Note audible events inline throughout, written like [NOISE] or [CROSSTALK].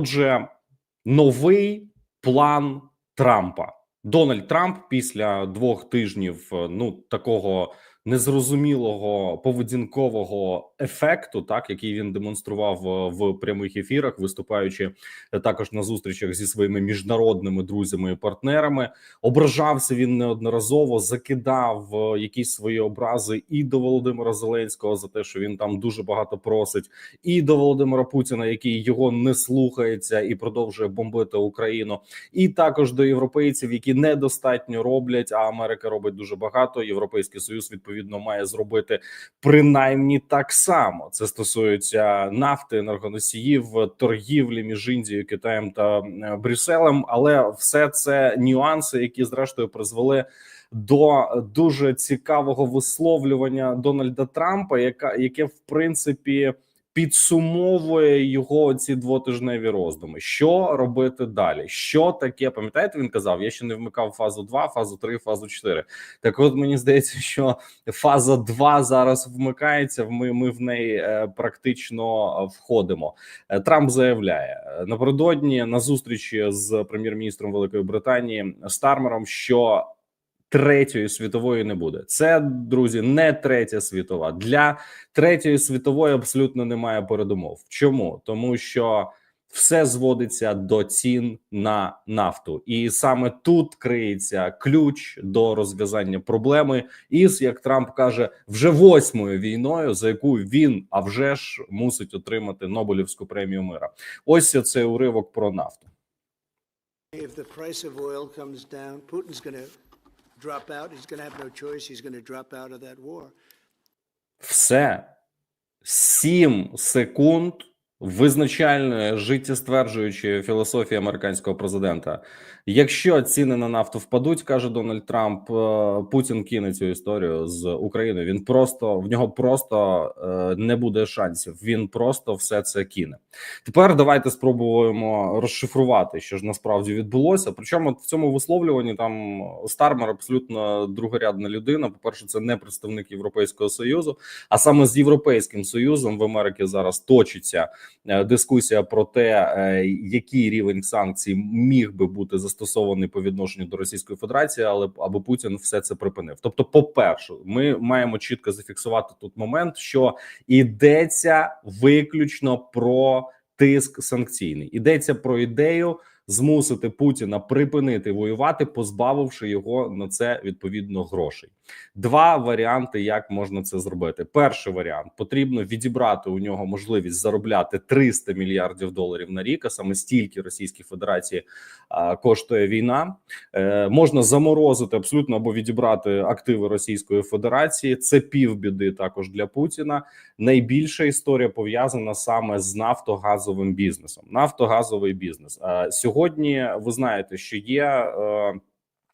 Отже, новий план Трампа. Дональд Трамп після двох тижнів е, ну такого незрозумілого поведінкового ефекту, так який він демонстрував е, в прямих ефірах, виступаючи е, також на зустрічах зі своїми міжнародними друзями і партнерами, ображався він неодноразово, закидав е, якісь свої образи і до Володимира Зеленського за те, що він там дуже багато просить, і до Володимира Путіна, який його не слухається і продовжує бомбити Україну, і також до європейців, які недостатньо роблять. А Америка робить дуже багато. Європейський союз відповідно має зробити принаймні так само. Це стосується нафти, енергоносіїв, торгівлі між Індією, Китаєм та е, Брюсселем. Але все це нюанси, які зрештою призвели. До дуже цікавого висловлювання Дональда Трампа, яка яке в принципі підсумовує його ці двотижневі роздуми. Що робити далі? Що таке? Пам'ятаєте, він казав: я ще не вмикав фазу 2, фазу 3, фазу 4. Так, от мені здається, що фаза 2 зараз вмикається. Ми, ми в неї е, практично входимо. Е, Трамп заявляє е, напередодні на зустрічі з прем'єр-міністром Великої Британії Стармером, що Третьої світової не буде. Це друзі, не третя світова. Для третьої світової абсолютно немає передумов. Чому тому, що все зводиться до цін на нафту, і саме тут криється ключ до розв'язання проблеми із як Трамп каже, вже восьмою війною, за яку він а вже ж мусить отримати Нобелівську премію мира. Ось цей уривок про нафту. If the price of oil comes down, Putin's to drop out. He's going to have no choice. He's going to drop out of that war. Все сім секунд визначальної життєстверджуючої філософії американського президента. Якщо ціни на нафту впадуть, каже Дональд Трамп, е, Путін кине цю історію з Україною. Він просто в нього просто е, не буде шансів. Він просто все це кине. Тепер давайте спробуємо розшифрувати, що ж насправді відбулося. Причому в цьому висловлюванні там Стармер абсолютно другорядна людина. По перше, це не представник Європейського союзу, а саме з європейським союзом в Америці зараз точиться е, дискусія про те, який рівень санкцій міг би бути застосований по відношенню до Російської Федерації, але аби Путін все це припинив. Тобто, по перше, ми маємо чітко зафіксувати тут момент, що йдеться виключно про тиск санкційний, йдеться про ідею змусити Путіна припинити воювати, позбавивши його на це відповідно грошей. Два варіанти, як можна це зробити. Перший варіант потрібно відібрати у нього можливість заробляти 300 мільярдів доларів на рік. А саме стільки Російській Федерації а, коштує війна. Е, Можна заморозити абсолютно або відібрати активи Російської Федерації. Це півбіди також для Путіна. Найбільша історія пов'язана саме з нафтогазовим бізнесом. Нафтогазовий бізнес. А сьогодні ви знаєте, що є. Е,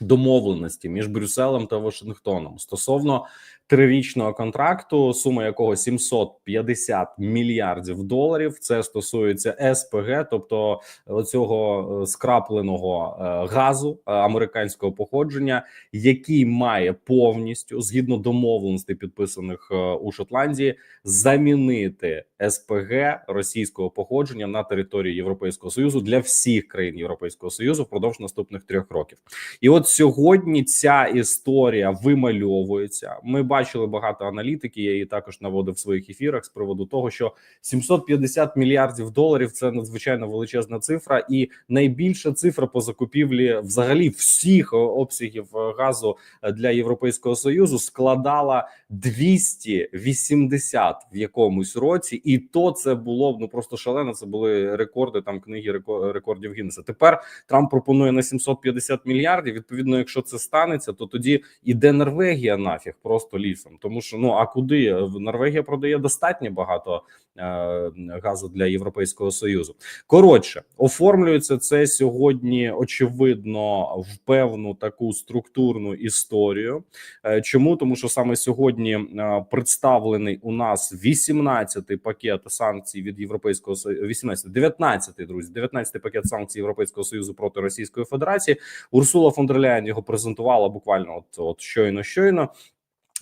Домовленості між Брюсселем та Вашингтоном стосовно трирічного контракту, сума якого 750 мільярдів доларів. Це стосується СПГ, тобто цього скрапленого е, газу е, американського походження, який має повністю згідно домовленостей, підписаних е, у Шотландії, замінити СПГ російського походження на території Європейського союзу для всіх країн Європейського союзу впродовж наступних трьох років. І от сьогодні ця історія вимальовується. Ми бачили багато аналітики. Я її також наводив в своїх ефірах з приводу того, що 750 мільярдів доларів це надзвичайно величезна цифра, і найбільша цифра по закупівлі взагалі всіх обсягів газу для європейського союзу складала 280 в якомусь році, і то це було ну просто шалено. Це були рекорди там книги рекордів Гіннеса. Тепер Трамп пропонує на 750 мільярдів. Відповідно, якщо це станеться, то тоді іде Норвегія нафіг просто лісом. Тому що ну а куди Норвегія продає достатньо багато е, газу для Європейського союзу. Коротше, оформлюється це сьогодні. Очевидно, в певну таку структурну історію. Е, чому тому, що саме сьогодні е, представлений у нас 18-й пакет санкцій від європейського Союзу, 18, 19-й, друзі, 19-й пакет санкцій Європейського союзу проти Російської Федерації. Урсула фон дер Ляєн його презентувала буквально от, от щойно щойно.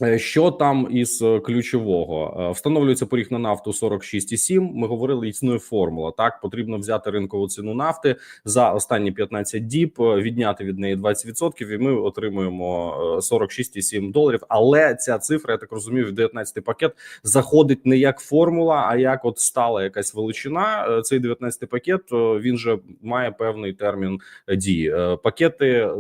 Е, Що там із е, ключового Е, встановлюється поріг на нафту 46,7. Ми говорили, існує формула. Так потрібно взяти ринкову ціну нафти за останні 15 діб, відняти від неї 20%, і ми отримуємо е, 46,7 доларів. Але ця цифра, я так розумію, в 19 пакет заходить не як формула, а як от стала якась величина. Цей 19 пакет він же має певний термін дії. Пакети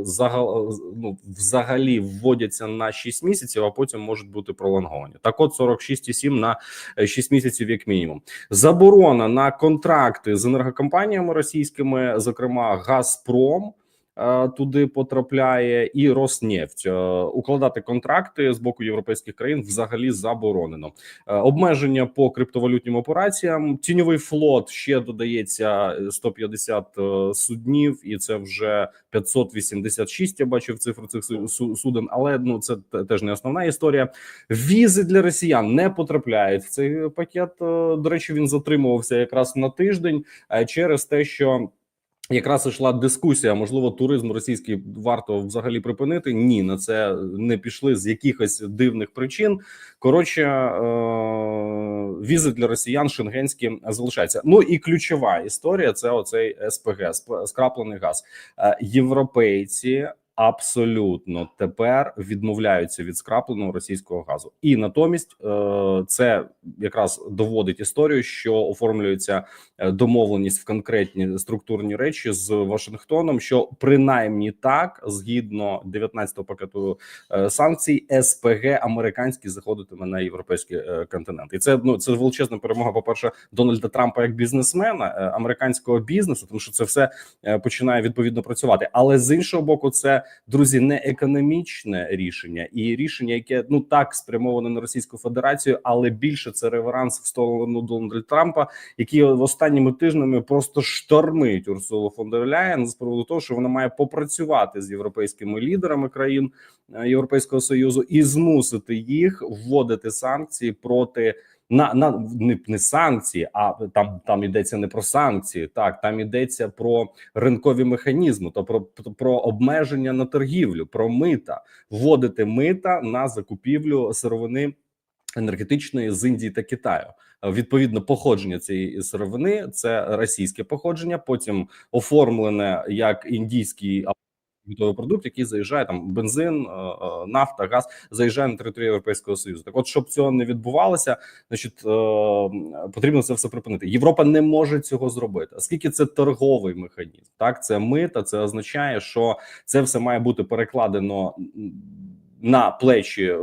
ну, взагалі вводяться на 6 місяців, а потім можуть бути пролонговані. Так, от 46,7 на е, 6 місяців, як мінімум. Заборона на контракти з енергокомпаніями російськими, зокрема Газпром. Е, Туди потрапляє і Роснефть Е, укладати контракти з боку європейських країн взагалі заборонено. Е, Обмеження по криптовалютним операціям. Тіньовий флот ще додається е, 150 е, суднів, і це вже 586, Я бачив цифру цих су- су- суден, але ну це теж не основна історія. Візи для росіян не потрапляють в цей пакет. До речі, він затримувався якраз на тиждень через те, що. Якраз йшла дискусія, можливо, туризм російський варто взагалі припинити. Ні, на це не пішли з якихось дивних причин. Коротше, візит візи для росіян шенгенські залишаються. Ну і ключова історія це оцей СПГ, скраплений газ. Е, Європейці абсолютно тепер відмовляються від скрапленого російського газу, і натомість е, це якраз доводить історію, що оформлюється е, домовленість в конкретні структурні речі з Вашингтоном, що принаймні так, згідно 19-го пакету е, санкцій, СПГ американський заходитиме на європейський континент, і це ну це величезна перемога. По перше, Дональда Трампа як бізнесмена американського бізнесу, тому що це все починає відповідно працювати. Але з іншого боку, це друзі не економічне рішення і рішення, яке ну так спрямоване на Російську Федерацію, але більше це реверанс в сторону Дональда Трампа, який в останніми тижнями просто штормить Урсулу фон дер Ляєн з приводу того, що вона має попрацювати з європейськими лідерами країн е, Європейського союзу і змусити їх вводити санкції проти. На на не, не санкції, а там там йдеться не про санкції. Так там йдеться про ринкові механізми, то про про обмеження на торгівлю, про мита, вводити мита на закупівлю сировини енергетичної з Індії та Китаю. Відповідно, походження цієї сировини це російське походження, потім оформлене як індійський готовий продукт, який заїжджає там бензин, е, е, нафта, газ заїжджає на територію Європейського союзу. Так, от щоб цього не відбувалося, значить е, потрібно це все припинити. Європа не може цього зробити, оскільки це торговий механізм. Так, це мита, це означає, що це все має бути перекладено. На плечі е,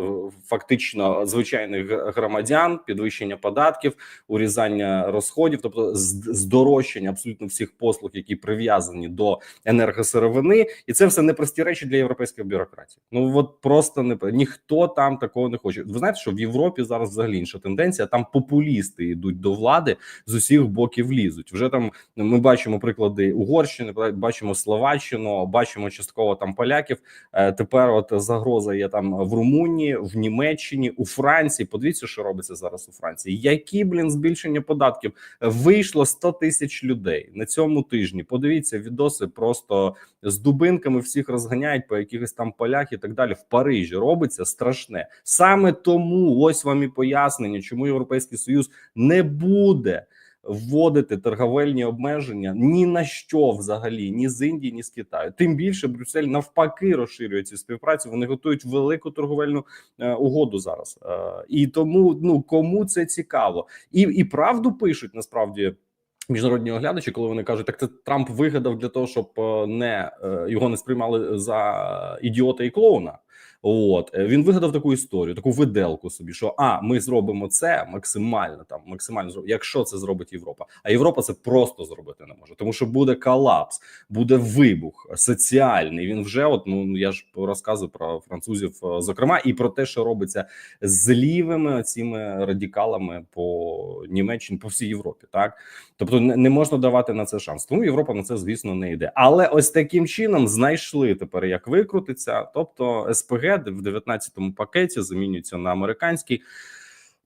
фактично звичайних громадян, підвищення податків, урізання розходів, тобто здорожчання абсолютно всіх послуг, які прив'язані до енергосировини, і це все непрості речі для європейської бюрократії. Ну от просто не ніхто там такого не хоче. Ви знаєте, що в Європі зараз взагалі інша тенденція. Там популісти йдуть до влади з усіх боків лізуть. Вже там ми бачимо приклади Угорщини, бачимо Словаччину, бачимо частково там поляків. Е, Тепер от загроза є там в Румунії, в Німеччині, у Франції. Подивіться, що робиться зараз у Франції. Які блін збільшення податків вийшло 100 тисяч людей на цьому тижні. Подивіться відоси просто з дубинками всіх розганяють по якихось там полях і так далі. В Парижі робиться страшне. Саме тому ось вам і пояснення, чому європейський союз не буде. Вводити торговельні обмеження ні на що взагалі, ні з Індії, ні з Китаю. Тим більше Брюссель навпаки розширює цю співпрацю. Вони готують велику торговельну е, угоду зараз. Е, і тому ну кому це цікаво, і, і правду пишуть насправді. Міжнародні оглядачі, коли вони кажуть, так це Трамп вигадав для того, щоб е, не е, його не сприймали за ідіота і клоуна. От е, він вигадав таку історію, таку виделку собі, що а ми зробимо це максимально там, максимально зробимо, якщо це зробить Європа. А Європа це просто зробити не може, тому що буде колапс, буде вибух соціальний. Він вже от ну я ж розказую про французів, е, зокрема, і про те, що робиться з лівими цими радикалами по Німеччині, по всій Європі. Так тобто не, не можна давати на це шанс. Тому Європа на це, звісно, не йде. Але ось таким чином знайшли тепер, як викрутиться. Тобто СПГ в 19-му пакеті замінюється на американський.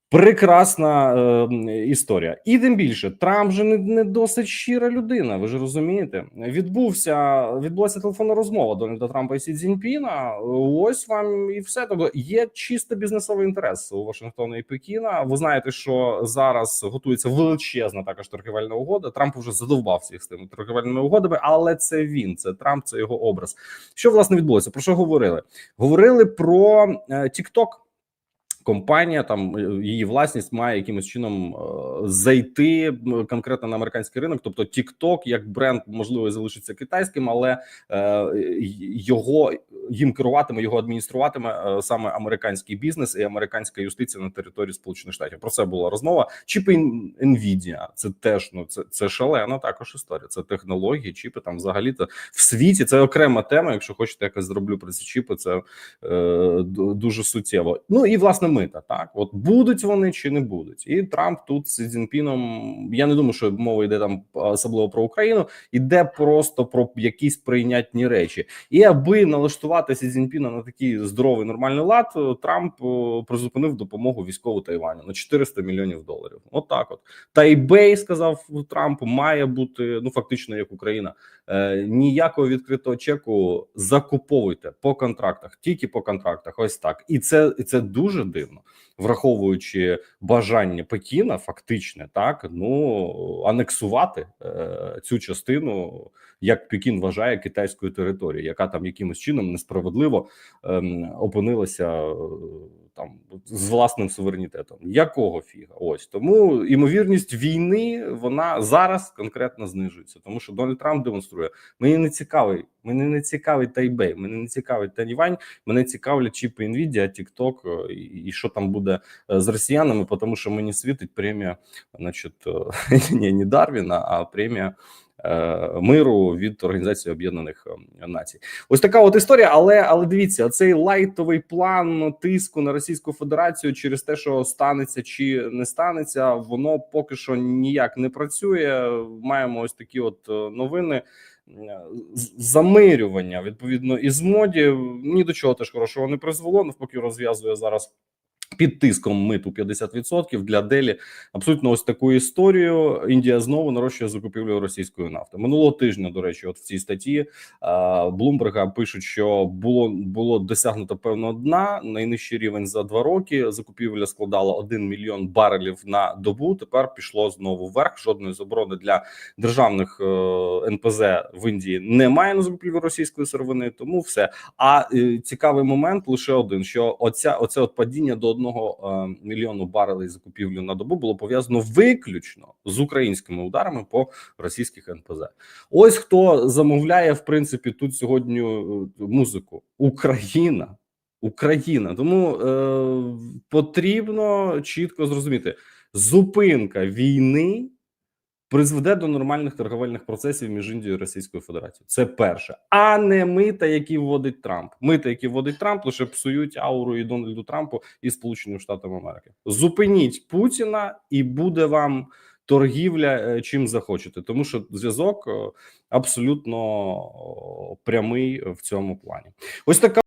Прекрасна е, історія, і тим більше Трамп же не, не досить щира людина. Ви ж розумієте, відбувся відбулася телефонна розмова Дональда Трампа і Сі Цзіньпіна. Ось вам і все. Тобто є чисто бізнесовий інтерес у Вашингтона і Пекіна. Ви знаєте, що зараз готується величезна також торгівельна угода. Трамп вже задовбав всіх з тими торгівельними угодами, але це він, це Трамп, це його образ. Що власне відбулося? Про що говорили? Говорили про е, TikTok. Компанія там е, її власність має якимось чином е, зайти конкретно на американський ринок. Тобто, TikTok як бренд можливо залишиться китайським, але е, його їм керуватиме, його адмініструватиме саме американський бізнес і американська юстиція на території Сполучених Штатів. Про це була розмова. Чіпи Nvidia, це теж ну це, це шалена також історія. Це технології, чіпи там взагалі то в світі. Це окрема тема. Якщо хочете, якось зроблю про ці чіпи. Це е, дуже суттєво. Ну і власне мита. Так, от будуть вони чи не будуть, і Трамп тут з Сі Я не думаю, що мова йде там особливо про Україну, іде просто про якісь прийнятні речі. І аби налаштувати Сі Цзіньпіна на такий здоровий нормальний лад, Трамп призупинив допомогу військову Тайваню на 400 мільйонів доларів. От так от Тайбей сказав Трамп, має бути ну фактично як Україна. Е, ніякого відкритого чеку закуповуйте по контрактах, тільки по контрактах. Ось так, і це і це дуже дивно, враховуючи бажання Пекіна, фактичне так ну анексувати е, цю частину, як Пекін вважає китайською територією, яка там якимось чином несправедливо е, опинилася там з власним суверенітетом. Якого фіга? Ось тому імовірність війни вона зараз конкретно знижується, тому що Дональд Трамп демонструє: мені не цікавий, мене не цікавий Тайбей, мене не цікавий Тайвань, мене цікавлять чіпи Nvidia, TikTok е, і, і що там буде е, з росіянами, тому що мені світить премія, значить, е, [LAUGHS] ні, не Дарвіна, а премія. Е, Миру від Організації Об'єднаних е, Націй, ось така от історія. Але але дивіться, цей лайтовий план тиску на Російську Федерацію через те, що станеться чи не станеться, воно поки що ніяк не працює. Маємо ось такі от е, новини. е, Замирювання відповідно із моді ні до чого теж хорошого не призвело. Навпаки, розв'язує зараз під тиском миту 50% для Делі. Абсолютно ось таку історію. Індія знову нарощує закупівлю російської нафти. Минулого тижня, до речі, от в цій статті Блумберга пишуть, що було було досягнуто певного дна. Найнижчий рівень за два роки. Закупівля складала 1 мільйон барелів на добу. Тепер пішло знову вверх. Жодної заборони для державних е, НПЗ в Індії немає на закупівлю російської сировини. Тому все. А е, цікавий момент лише один: що оця оце от падіння до одного е, мільйону барелей закупівлю на добу було пов'язано виключно з українськими ударами по російських НПЗ. Ось хто замовляє в принципі тут сьогодні е, музику Україна. Україна, тому е, потрібно чітко зрозуміти, зупинка війни призведе до нормальних торговельних процесів між Індією і Російською Федерацією. Це перше, а не мита, які вводить Трамп. Мита, які вводить Трамп, лише псують ауру і Дональду Трампу і Сполученим Штатам Америки. Зупиніть Путіна, і буде вам торгівля е, чим захочете, тому що зв'язок е, абсолютно прямий в цьому плані. Ось така.